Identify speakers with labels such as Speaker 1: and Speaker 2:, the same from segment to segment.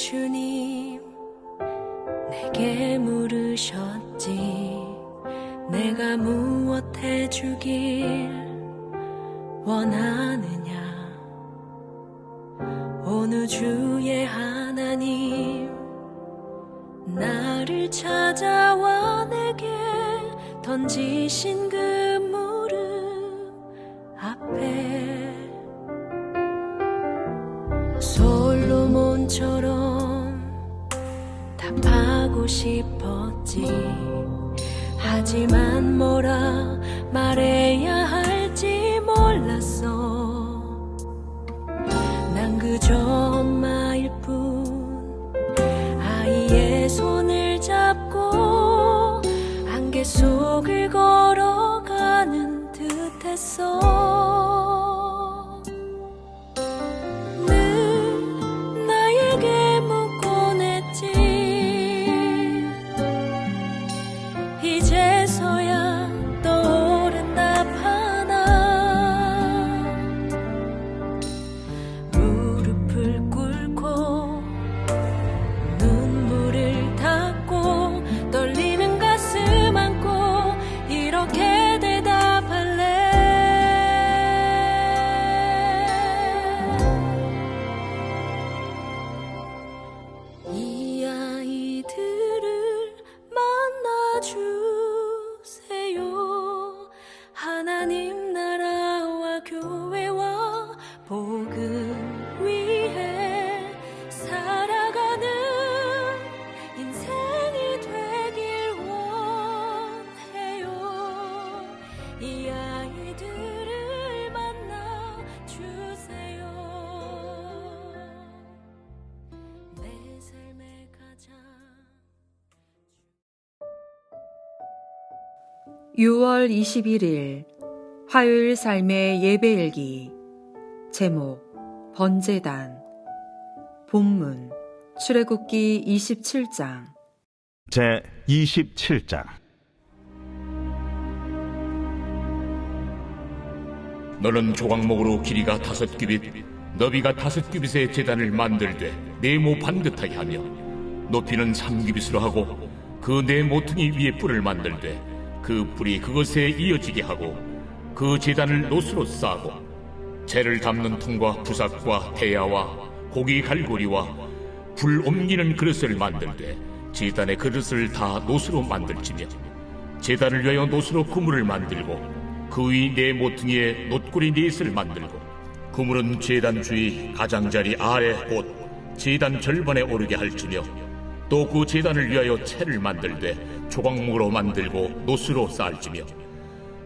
Speaker 1: 날 주님 내게 물으셨지. 내가 무엇 해주길 원하느냐? 어느 주의 하나님 나를 찾아와 내게 던지신 그 싶었지. 하지만 뭐
Speaker 2: 6월 21일 화요일 삶의 예배일기 제목 번제단 본문 출애굽기 27장
Speaker 3: 제 27장
Speaker 4: 너는 조각목으로 길이가 다섯 규빗, 너비가 다섯 규빗의 재단을 만들되 네모 반듯하게 하며 높이는 삼 규빗으로 하고 그 네 모퉁이 위에 뿔을 만들되 그 뿔이 그것에 이어지게 하고 그 재단을 노수로 싸고 재를 담는 통과 부삭과 대야와 고기 갈고리와 불 옮기는 그릇을 만들되 재단의 그릇을 다 노수로 만들지며 재단을 위하여 노수로 그물을 만들고 그 위 네 모퉁이에 놋구리 넷을 만들고 그물은 재단 주위 가장자리 아래 곧 재단 절반에 오르게 할지며 또그 재단을 위하여 채를 만들되 조각목으로 만들고 노수로 쌓을지며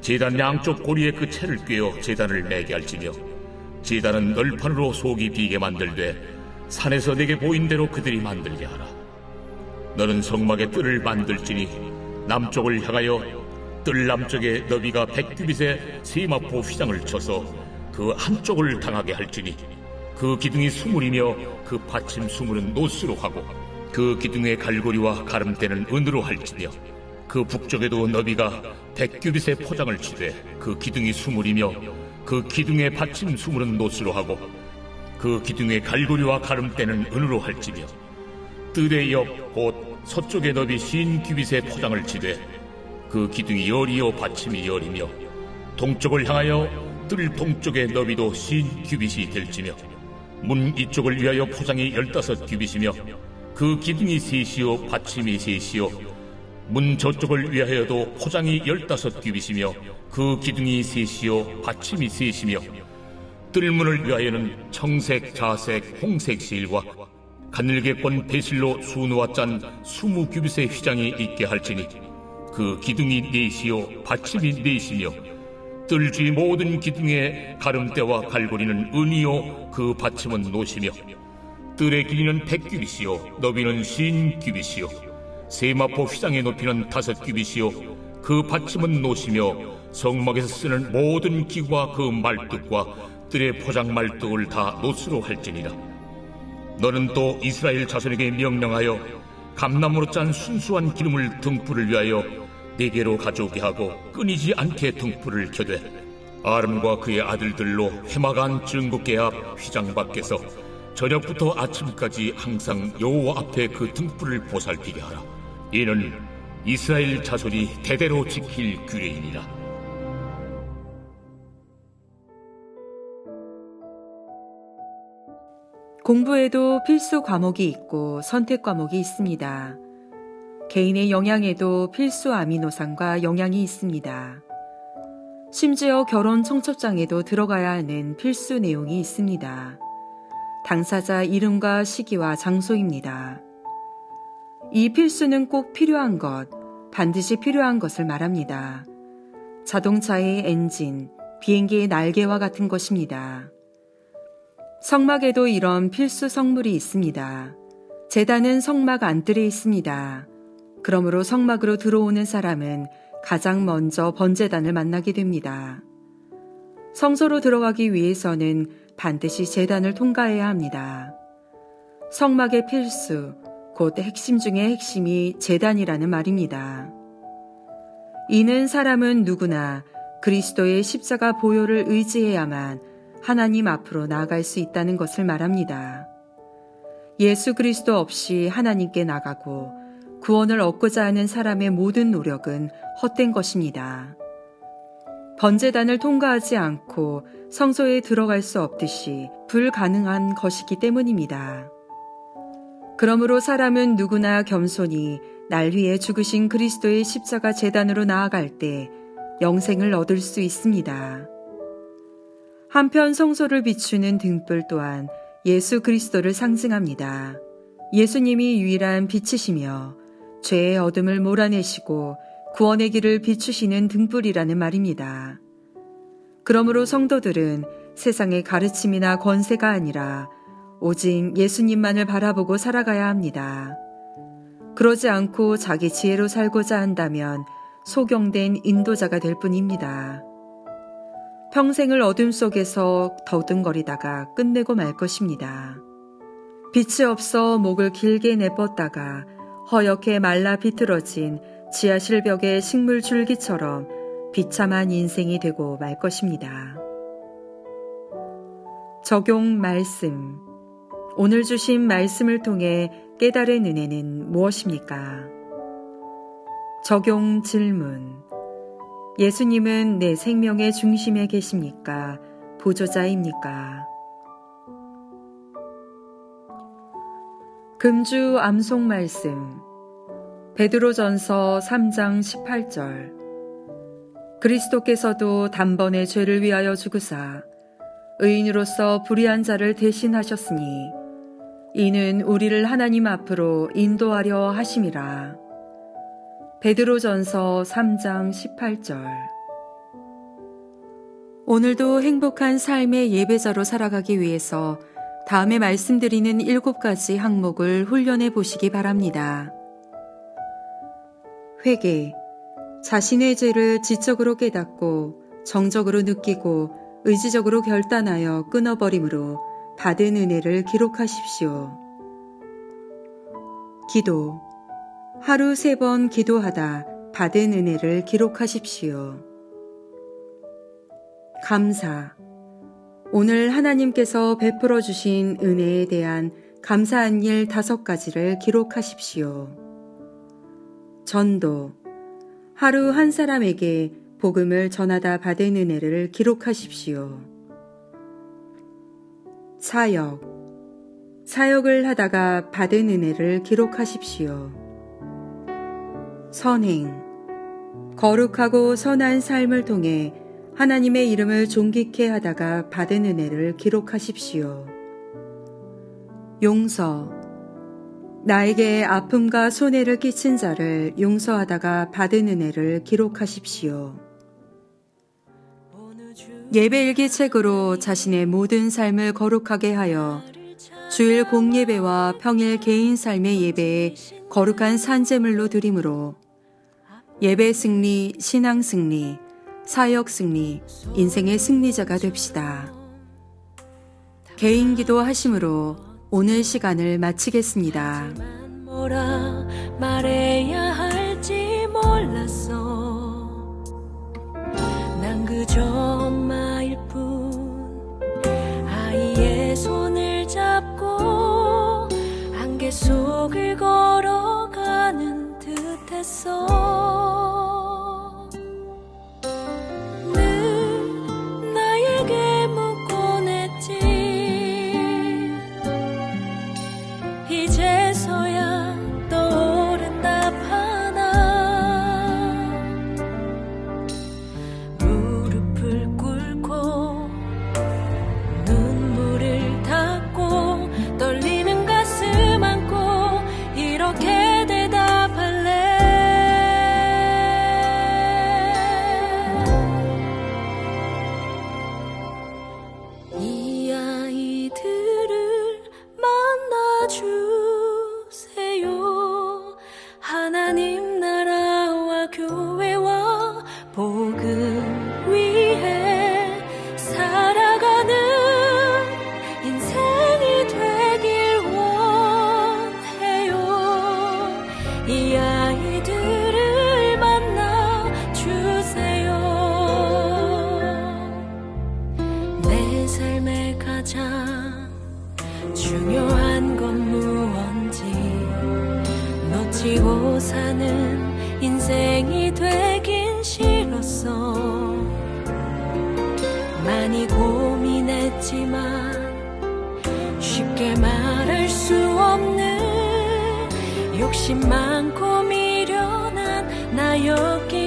Speaker 4: 재단 양쪽 고리에 그 채를 꿰어 재단을 매게 할지며 재단은 널판으로 속이 비게 만들되 산에서 내게 보인 대로 그들이 만들게 하라. 너는 성막의 뜰을 만들지니 남쪽을 향하여 뜰 남쪽에 너비가 백규빗의 세마포 휘장을 쳐서 그 한쪽을 당하게 할지니 그 기둥이 수물이며 그 받침 수물은 노수로 하고 그 기둥의 갈고리와 가름대는 은으로 할지며 그 북쪽에도 너비가 백규빗의 포장을 치되 그 기둥이 수물이며 그 기둥의 받침 수물은 노수로 하고 그 기둥의 갈고리와 가름대는 은으로 할지며 뜰의 옆 곧 서쪽의 너비 신 규빗의 포장을 치되 그 기둥이 열이요 받침이 열이며 동쪽을 향하여 뜰 동쪽의 너비도 신 규빗이 될지며 문 이쪽을 위하여 포장이 열다섯 규빗이며 그 기둥이 셋이요 받침이 셋이요. 문 저쪽을 위하여도 포장이 열다섯 규빗이며 그 기둥이 셋이요 받침이 셋이며 뜰문을 위하여는 청색, 자색, 홍색 실과 가늘게권 배실로 수누와 짠 수무 규빗의 휘장이 있게 할지니 그 기둥이 넷이요 받침이 넷이며 뜰주의 모든 기둥의 가름대와 갈고리는 은이요 그 받침은 노시며 뜰의 길이는 백 규빗이요 너비는 신 규빗이요. 세마포 휘장의 높이는 다섯 규빗이요. 그 받침은 노시며 성막에서 쓰는 모든 기구와 그 말뚝과 뜰의 포장 말뚝을 다 노수로 할지니라. 너는 또 이스라엘 자손에게 명령하여 감나무로 짠 순수한 기름을 등불을 위하여 네게로 가져오게 하고 끊이지 않게 등불을 켜되 아름과 그의 아들들로 회막안 증국계 앞 휘장 밖에서 저녁부터 아침까지 항상 여호와 앞에 그 등불을 보살피게 하라. 이는 이스라엘 자손이 대대로 지킬 규례이니라.
Speaker 2: 공부에도 필수 과목이 있고 선택 과목이 있습니다. 개인의 영양에도 필수 아미노산과 영양이 있습니다. 심지어 결혼 청첩장에도 들어가야 하는 필수 내용이 있습니다. 당사자 이름과 시기와 장소입니다. 이 필수는 꼭 필요한 것, 반드시 필요한 것을 말합니다. 자동차의 엔진, 비행기의 날개와 같은 것입니다. 성막에도 이런 필수 성물이 있습니다. 재단은 성막 안뜰에 있습니다. 그러므로 성막으로 들어오는 사람은 가장 먼저 번제단을 만나게 됩니다. 성소로 들어가기 위해서는 반드시 재단을 통과해야 합니다. 성막의 필수, 곧 핵심 중의 핵심이 재단이라는 말입니다. 이는 사람은 누구나 그리스도의 십자가 보혈을 의지해야만 하나님 앞으로 나아갈 수 있다는 것을 말합니다. 예수 그리스도 없이 하나님께 나가고 구원을 얻고자 하는 사람의 모든 노력은 헛된 것입니다. 번제단을 통과하지 않고 성소에 들어갈 수 없듯이 불가능한 것이기 때문입니다. 그러므로 사람은 누구나 겸손히 날 위해 죽으신 그리스도의 십자가 재단으로 나아갈 때 영생을 얻을 수 있습니다. 한편 성소를 비추는 등불 또한 예수 그리스도를 상징합니다. 예수님이 유일한 빛이시며 죄의 어둠을 몰아내시고 구원의 길을 비추시는 등불이라는 말입니다. 그러므로 성도들은 세상의 가르침이나 권세가 아니라 오직 예수님만을 바라보고 살아가야 합니다. 그러지 않고 자기 지혜로 살고자 한다면 소경된 인도자가 될 뿐입니다. 평생을 어둠 속에서 더듬거리다가 끝내고 말 것입니다. 빛이 없어 목을 길게 내뻗다가 허옇게 말라 비틀어진 지하실 벽의 식물 줄기처럼 비참한 인생이 되고 말 것입니다. 적용 말씀. 오늘 주신 말씀을 통해 깨달은 은혜는 무엇입니까? 적용 질문. 예수님은 내 생명의 중심에 계십니까? 보조자입니까? 금주 암송 말씀. 베드로전서 3장 18절. 그리스도께서도 단번에 죄를 위하여 죽으사 의인으로서 불의한 자를 대신하셨으니 이는 우리를 하나님 앞으로 인도하려 하심이라. 베드로전서 3장 18절. 오늘도 행복한 삶의 예배자로 살아가기 위해서 다음에 말씀드리는 일곱 가지 항목을 훈련해 보시기 바랍니다. 회개. 자신의 죄를 지적으로 깨닫고 정적으로 느끼고 의지적으로 결단하여 끊어버림으로 받은 은혜를 기록하십시오. 기도. 하루 세 번 기도하다 받은 은혜를 기록하십시오. 감사. 오늘 하나님께서 베풀어 주신 은혜에 대한 감사한 일 다섯 가지를 기록하십시오. 전도. 하루 한 사람에게 복음을 전하다 받은 은혜를 기록하십시오. 사역. 사역을 하다가 받은 은혜를 기록하십시오. 선행. 거룩하고 선한 삶을 통해 하나님의 이름을 존귀케 하다가 받은 은혜를 기록하십시오. 용서. 나에게 아픔과 손해를 끼친 자를 용서하다가 받은 은혜를 기록하십시오. 예배일기 책으로 자신의 모든 삶을 거룩하게 하여 주일 공예배와 평일 개인 삶의 예배에 거룩한 산재물로 드림으로 예배 승리, 신앙 승리, 사역 승리, 인생의 승리자가 됩시다. 개인 기도 하심으로 오늘 시간을 마치겠습니다.
Speaker 1: 그 손을 잡고 안개 속을 걸어가는 듯했어. 혹시 많고 미련한 나였기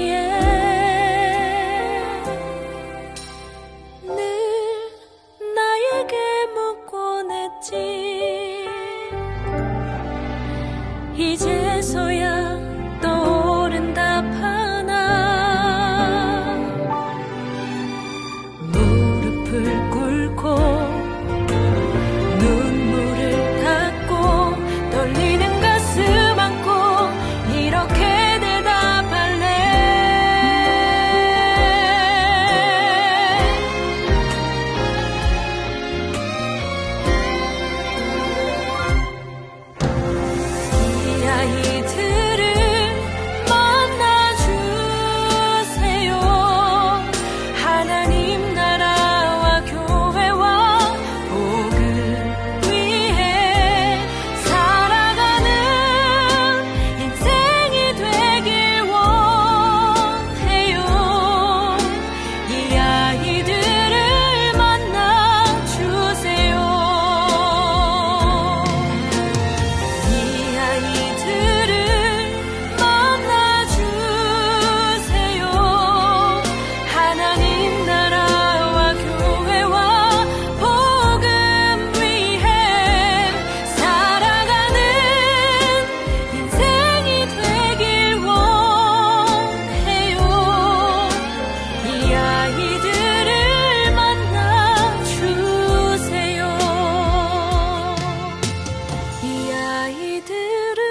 Speaker 1: 咲いてる